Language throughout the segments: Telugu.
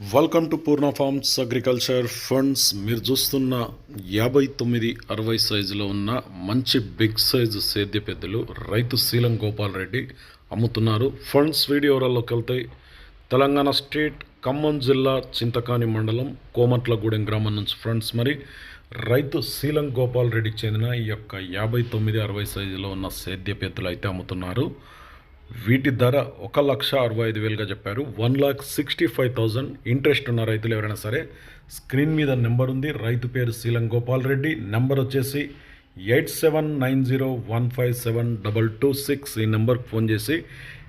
Welcome to Purna farms agriculture funds మీరు చూస్తున్న యాభై తొమ్మిది అరవై సైజులో ఉన్న మంచి బిగ్ సైజు సేద్య పెద్దలు రైతు శీలం గోపాల్ రెడ్డి అమ్ముతున్నారు. ఫండ్స్ వీడియోలలోకి వెళ్తాయి తెలంగాణ స్టేట్ ఖమ్మం జిల్లా చింతకాని మండలం కోమట్లగూడెం గ్రామం నుంచి ఫ్రెండ్స్ మరి రైతు శీలం గోపాల్ రెడ్డికి చెందిన ఈ యొక్క యాభై తొమ్మిది అరవై సైజులో ఉన్న సేద్య పెద్దలు అయితే అమ్ముతున్నారు. వీటి ధర ఒక లక్ష అరవై ఐదు వేలుగా చెప్పారు. One lakh sixty five thousand interest ఉన్న రైతులు ఎవరైనా సరే స్క్రీన్ మీద నెంబర్ ఉంది. రైతు పేరు శీలం గోపాల్ రెడ్డి. నెంబర్ వచ్చేసి eight seven nine zero one five seven double two six ఈ నెంబర్కి ఫోన్ చేసి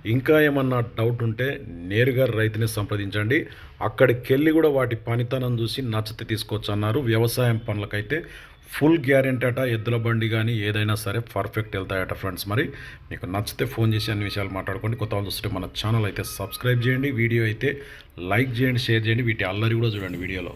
ఇంకా ఏమన్నా డౌట్ ఉంటే నేరుగా రైతుని సంప్రదించండి. అక్కడికి వెళ్ళి కూడా వాటి పనితనం చూసి నచ్చితే తీసుకోవచ్చు అన్నారు. వ్యవసాయం పనులకైతే ఫుల్ గ్యారెంటీ అట ఎద్దుల బండి కానీ ఏదైనా సరే పర్ఫెక్ట్ వెళ్తాయట ఫ్రెండ్స్ మరి మీకు నచ్చితే ఫోన్ చేసి అన్ని విషయాలు మాట్లాడుకోండి. కొత్త వాళ్ళు చూస్తే మన ఛానల్ అయితే సబ్స్క్రైబ్ చేయండి. వీడియో అయితే లైక్ చేయండి షేర్ చేయండి. వీటి అల్లరి కూడా చూడండి వీడియోలో.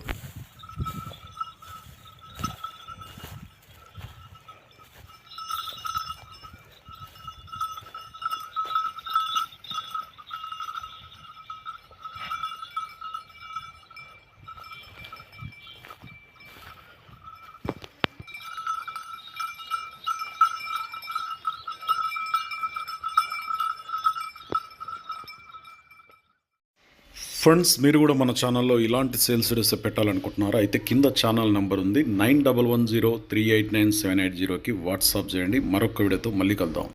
ఫ్రెండ్స్ మీరు కూడా మన ఛానల్లో ఇలాంటి సేల్స్ వీడియోస్ పెట్టాలనుకుంటున్నారా? అయితే కింద ఛానల్ నెంబర్ ఉంది. Nine double one zero three eight nine seven eight జీరోకి వాట్సాప్ చేయండి. మరొక వీడియోతో మళ్ళీ కలుద్దాం.